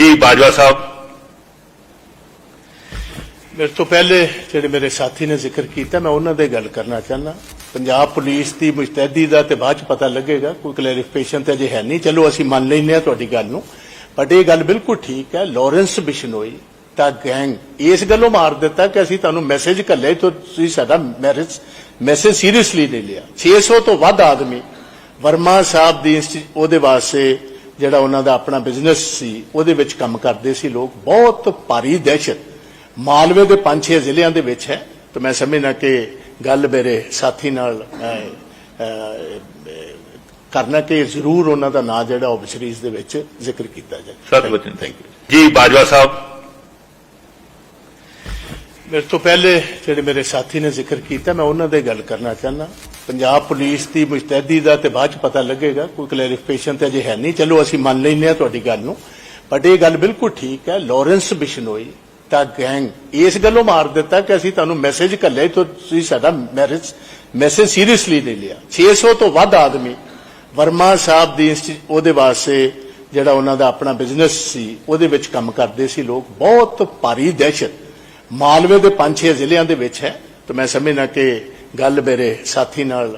ਜੀ, ਬਾਜਵਾ ਸਾਹਿਬ। ਮੇਰੇ ਤੋਂ ਪਹਿਲੇ ਜਿਹੜੇ ਮੇਰੇ ਸਾਥੀ ਨੇ ਜ਼ਿਕਰ ਕੀਤਾ, ਮੈਂ ਉਹਨਾਂ ਦੇ ਗੱਲ ਕਰਨਾ ਚਾਹੁੰਦਾ। ਪੰਜਾਬ ਪੁਲਿਸ ਦੀ ਮੁਸਤੈਦੀ ਦਾ ਤੇ ਬਾਅਦ ਚ ਪਤਾ ਲੱਗੇਗਾ, ਕੋਈ ਕਲੈਰੀਫਿਕੇਸ਼ਨ ਤੇ ਅਜੇ ਹੈ ਨਹੀਂ। ਚਲੋ, ਅਸੀਂ ਮੰਨ ਲੈਂਦੇ ਹਾਂ ਤੁਹਾਡੀ ਗੱਲ ਨੂੰ। ਬਟ ਇਹ ਗੱਲ ਬਿਲਕੁਲ ਠੀਕ ਹੈ ਲਾਰੈਂਸ ਬਿਸ਼ਨੋਈ ਤਾਂ ਗੈਂਗ ਇਸ ਗੱਲੋਂ ਮਾਰ ਦਿੱਤਾ ਕਿ ਅਸੀਂ ਤੁਹਾਨੂੰ ਮੈਸੇਜ ਘੱਲੇ ਤੋਂ ਤੁਸੀਂ ਸਾਡਾ ਮੈਰਿਜ ਮੈਸੇਜ ਸੀਰੀਅਸਲੀ ਨਹੀਂ ਲਿਆ। 600 ਤੋਂ ਵੱਧ ਆਦਮੀ ਵਰਮਾ ਸਾਹਿਬ ਦੀ ਇੰਸਟੀ- ਉਹਦੇ ਵਾਸਤੇ ਜਿਹੜਾ ਉਹਨਾਂ ਦਾ ਆਪਣਾ ਬਿਜ਼ਨਸ ਸੀ ਉਹਦੇ ਵਿੱਚ ਕੰਮ ਕਰਦੇ ਸੀ ਲੋਕ। ਬਹੁਤ ਭਾਰੀ ਦਹਿਸ਼ਤ। ਮਾਲਵੇ ਦੇ ਪੰਜ ਛੇ ਜ਼ਿਲ੍ਹਿਆਂ ਦੇ ਵਿੱਚ ਹੈ। ਤੇ ਮੈਂ ਸਮਝਦਾ ਕਿ ਗੱਲ ਮੇਰੇ ਸਾਥੀ ਨਾਲ ਕਰਨਾ ਕਿ ਜ਼ਰੂਰ ਉਹਨਾਂ ਦਾ ਨਾਂ ਜਿਹੜਾ ਉਹ ਸੀਰੀਜ਼ ਦੇ ਵਿੱਚ ਜ਼ਿਕਰ ਕੀਤਾ ਜਾਏ। ਸਤ ਬਚਨ ਥੈਂਕ ਯੂ ਜੀ ਬਾਜਵਾ ਸਾਹਿਬ। ਮੇਰੇ ਤੋਂ ਪਹਿਲੇ ਜਿਹੜੇ ਮੇਰੇ ਸਾਥੀ ਨੇ ਜ਼ਿਕਰ ਕੀਤਾ ਮੈਂ ਉਹਨਾਂ ਦੇ ਗੱਲ ਕਰਨਾ ਚਾਹੁੰਦਾ। ਪੰਜਾਬ ਪੁਲਿਸ ਦੀ ਮੁਸਤੈਦੀ ਦਾ ਤੇ ਬਾਅਦ ਚ ਪਤਾ ਲੱਗੇਗਾ, ਕੋਈ ਕਲੈਰੀਫਿਕੇਸ਼ਨ ਤੇ ਅਜੇ ਹੈ ਨਹੀਂ। ਚਲੋ, ਅਸੀਂ ਮੰਨ ਲੈਂਦੇ ਹਾਂ ਤੁਹਾਡੀ ਗੱਲ ਨੂੰ। ਬਟ ਇਹ ਗੱਲ ਬਿਲਕੁਲ ਠੀਕ ਹੈ ਲਾਰੈਂਸ ਬਿਸ਼ਨੋਈ ਦਾ ਗੈਂਗ ਇਸ ਗੱਲੋਂ ਮਾਰ ਦਿੱਤਾ ਕਿ ਅਸੀਂ ਤੁਹਾਨੂੰ ਮੈਸੇਜ ਘੱਲੇ ਤੋਂ ਤੁਸੀਂ ਸਾਡਾ ਮੈਰਿਜ ਮੈਸੇਜ ਸੀਰੀਅਸਲੀ ਲੈ ਲਿਆ। 600 ਤੋਂ ਵੱਧ ਆਦਮੀ ਵਰਮਾ ਸਾਹਿਬ ਦੀ ਇੰਸਟੀ- ਉਹਦੇ ਵਾਸਤੇ ਜਿਹੜਾ ਉਹਨਾਂ ਦਾ ਆਪਣਾ ਬਿਜ਼ਨਸ ਸੀ, ਉਹਦੇ ਵਿੱਚ ਕੰਮ ਕਰਦੇ ਸੀ ਲੋਕ। ਬਹੁਤ ਭਾਰੀ ਦਹਿਸ਼ਤ। ਮਾਲਵੇ ਦੇ ਪੰਜ ਛੇ ਜ਼ਿਲ੍ਹਿਆਂ ਦੇ ਵਿੱਚ ਹੈ। ਤੇ ਮੈਂ ਸਮਝਣਾ ਕਿ ਗੱਲ ਮੇਰੇ ਸਾਥੀ ਨਾਲ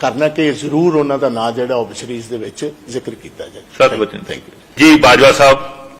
ਕਰਨਾ ਕਿ ਜ਼ਰੂਰ ਉਹਨਾਂ ਦਾ ਨਾਂ ਜਿਹੜਾ ਉਹ ਸੀਰੀਜ਼ ਦੇ ਵਿੱਚ ਜ਼ਿਕਰ ਕੀਤਾ ਜਾਏ ਸਤ ਬਚਨ ਥੈਂਕ ਯੂ ਜੀ ਬਾਜਵਾ ਸਾਹਿਬ।